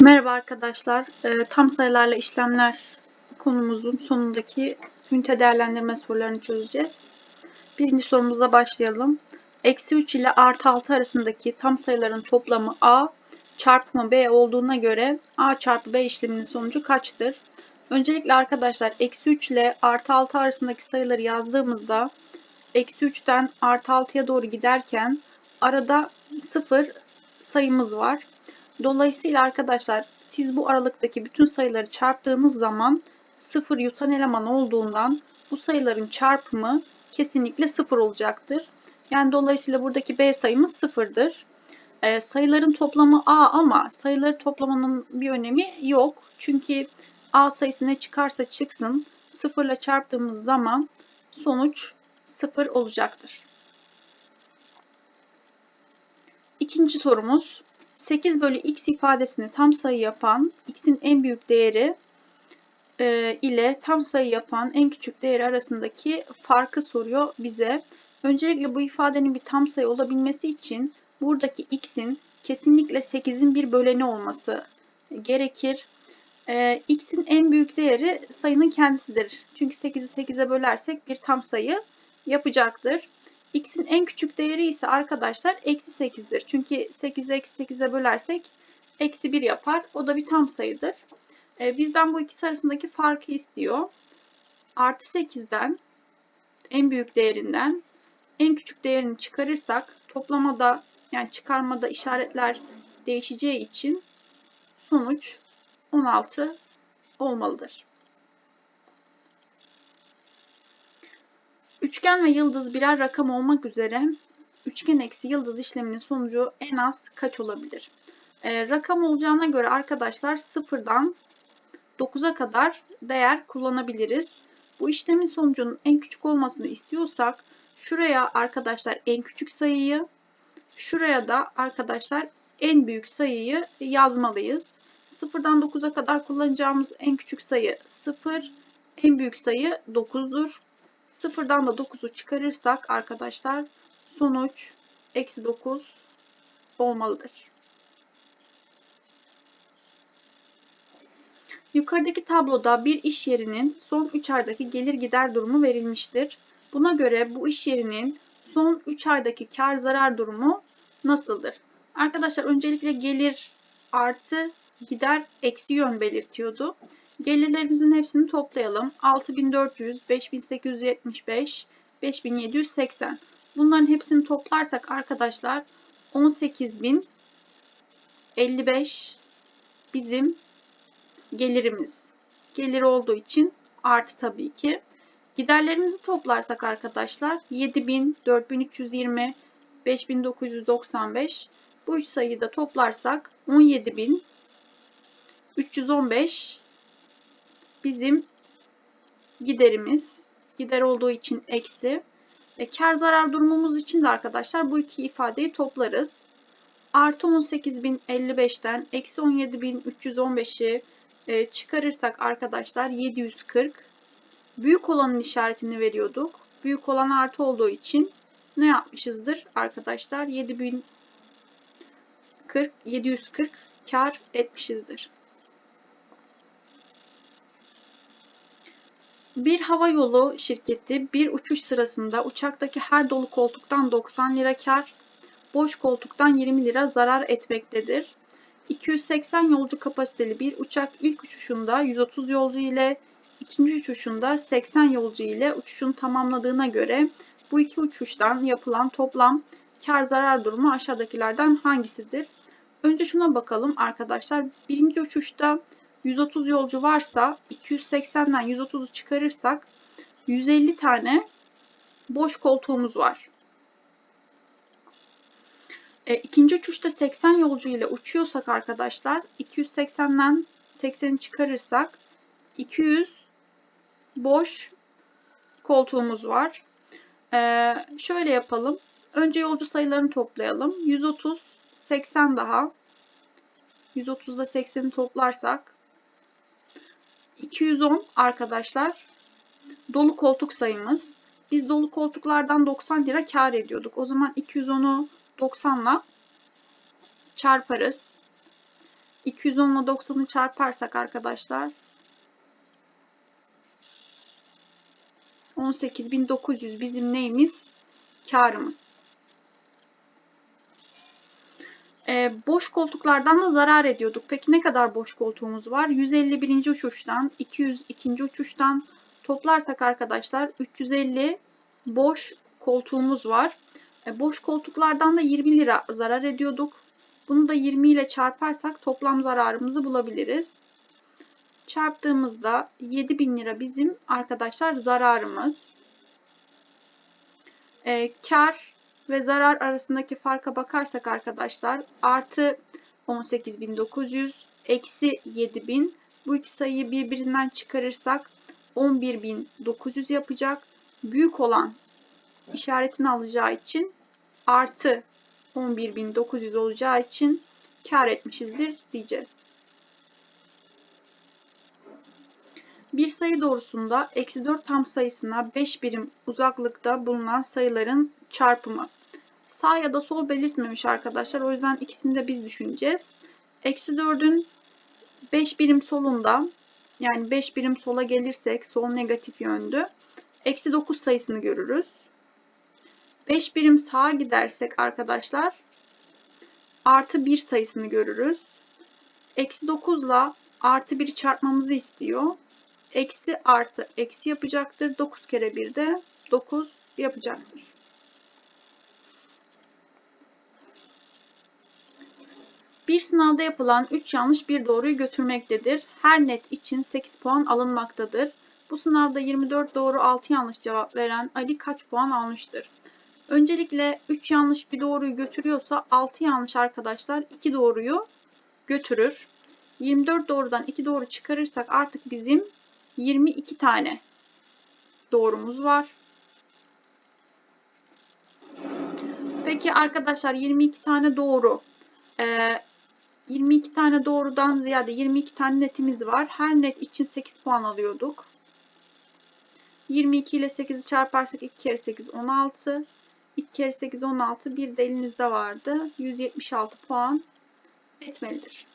Merhaba arkadaşlar. Ee, tam sayılarla işlemler konumuzun sonundaki ünite değerlendirme sorularını çözeceğiz. Birinci sorumuzla başlayalım. Eksi 3 ile artı 6 arasındaki tam sayıların toplamı a çarpımı b olduğuna göre a çarpı b işleminin sonucu kaçtır? Öncelikle arkadaşlar eksi 3 ile artı 6 arasındaki sayıları yazdığımızda eksi 3'ten artı 6'ya doğru giderken arada 0 sayımız var. Dolayısıyla arkadaşlar siz bu aralıktaki bütün sayıları çarptığınız zaman 0 yutan eleman olduğundan bu sayıların çarpımı kesinlikle 0 olacaktır. Yani dolayısıyla buradaki B sayımız 0'dır. Ee, sayıların toplamı A ama sayıları toplamanın bir önemi yok. Çünkü A sayısı ne çıkarsa çıksın 0 ile çarptığımız zaman sonuç 0 olacaktır. İkinci sorumuz 8 bölü x ifadesini tam sayı yapan x'in en büyük değeri e, ile tam sayı yapan en küçük değeri arasındaki farkı soruyor bize. Öncelikle bu ifadenin bir tam sayı olabilmesi için buradaki x'in kesinlikle 8'in bir böleni olması gerekir. E, x'in en büyük değeri sayının kendisidir. Çünkü 8'i 8'e bölersek bir tam sayı yapacaktır. X'in en küçük değeri ise arkadaşlar eksi 8'dir. Çünkü 8'i eksi 8'e bölersek eksi 1 yapar. O da bir tam sayıdır. E, bizden bu ikisi arasındaki farkı istiyor. Artı 8'den en büyük değerinden en küçük değerini çıkarırsak toplamada yani çıkarmada işaretler değişeceği için sonuç 16 olmalıdır. Üçgen ve yıldız birer rakam olmak üzere üçgen eksi yıldız işleminin sonucu en az kaç olabilir? Ee, rakam olacağına göre arkadaşlar sıfırdan 9'a kadar değer kullanabiliriz. Bu işlemin sonucunun en küçük olmasını istiyorsak şuraya arkadaşlar en küçük sayıyı, şuraya da arkadaşlar en büyük sayıyı yazmalıyız. Sıfırdan 9'a kadar kullanacağımız en küçük sayı 0, en büyük sayı 9'dur. Sıfırdan da 9'u çıkarırsak arkadaşlar sonuç eksi 9 olmalıdır. Yukarıdaki tabloda bir iş yerinin son 3 aydaki gelir gider durumu verilmiştir. Buna göre bu iş yerinin son 3 aydaki kar zarar durumu nasıldır? Arkadaşlar öncelikle gelir artı gider eksi yön belirtiyordu. Gelirlerimizin hepsini toplayalım. 6400, 5875, 5780. Bunların hepsini toplarsak arkadaşlar 18055 bizim gelirimiz. Gelir olduğu için artı tabii ki. Giderlerimizi toplarsak arkadaşlar 7000, 4320, 5995 bu üç sayıyı da toplarsak 17315 bizim giderimiz. Gider olduğu için eksi. E, kar zarar durumumuz için de arkadaşlar bu iki ifadeyi toplarız. Artı 18.055'ten eksi 17.315'i e, çıkarırsak arkadaşlar 740. Büyük olanın işaretini veriyorduk. Büyük olan artı olduğu için ne yapmışızdır arkadaşlar? 7040 740 kar etmişizdir. Bir hava yolu şirketi bir uçuş sırasında uçaktaki her dolu koltuktan 90 lira kar, boş koltuktan 20 lira zarar etmektedir. 280 yolcu kapasiteli bir uçak ilk uçuşunda 130 yolcu ile ikinci uçuşunda 80 yolcu ile uçuşunu tamamladığına göre bu iki uçuştan yapılan toplam kar zarar durumu aşağıdakilerden hangisidir? Önce şuna bakalım arkadaşlar. Birinci uçuşta 130 yolcu varsa 280'den 130'u çıkarırsak 150 tane boş koltuğumuz var. E, ikinci uçuşta 80 yolcu ile uçuyorsak arkadaşlar 280'den 80'i çıkarırsak 200 boş koltuğumuz var. E, şöyle yapalım. Önce yolcu sayılarını toplayalım. 130, 80 daha. 130 ile 80'i toplarsak 210 arkadaşlar dolu koltuk sayımız. Biz dolu koltuklardan 90 lira kar ediyorduk. O zaman 210'u 90 ile çarparız. 210 ile 90'ı çarparsak arkadaşlar 18.900 bizim neyimiz? Karımız. Ee, boş koltuklardan da zarar ediyorduk. Peki ne kadar boş koltuğumuz var? 151. uçuştan, 202. uçuştan toplarsak arkadaşlar 350 boş koltuğumuz var. E, boş koltuklardan da 20 lira zarar ediyorduk. Bunu da 20 ile çarparsak toplam zararımızı bulabiliriz. Çarptığımızda 7000 lira bizim arkadaşlar zararımız. E, kar ve zarar arasındaki farka bakarsak arkadaşlar artı 18.900 eksi 7.000 bu iki sayıyı birbirinden çıkarırsak 11.900 yapacak. Büyük olan işaretini alacağı için artı 11.900 olacağı için kar etmişizdir diyeceğiz. Bir sayı doğrusunda eksi 4 tam sayısına 5 birim uzaklıkta bulunan sayıların çarpımı. Sağ ya da sol belirtmemiş arkadaşlar. O yüzden ikisini de biz düşüneceğiz. Eksi 4'ün 5 birim solunda yani 5 birim sola gelirsek sol negatif yöndü. Eksi 9 sayısını görürüz. 5 birim sağa gidersek arkadaşlar artı 1 sayısını görürüz. Eksi 9 ile artı 1'i çarpmamızı istiyor. Eksi artı eksi yapacaktır. 9 kere 1 de 9 yapacaktır. Bir sınavda yapılan 3 yanlış bir doğruyu götürmektedir. Her net için 8 puan alınmaktadır. Bu sınavda 24 doğru 6 yanlış cevap veren Ali kaç puan almıştır? Öncelikle 3 yanlış bir doğruyu götürüyorsa 6 yanlış arkadaşlar 2 doğruyu götürür. 24 doğrudan 2 doğru çıkarırsak artık bizim 22 tane doğrumuz var. Peki arkadaşlar 22 tane doğru. Ee, 22 tane doğrudan ziyade 22 tane netimiz var. Her net için 8 puan alıyorduk. 22 ile 8'i çarparsak 2 kere 8 16. 2 kere 8 16. Bir de elinizde vardı. 176 puan etmelidir.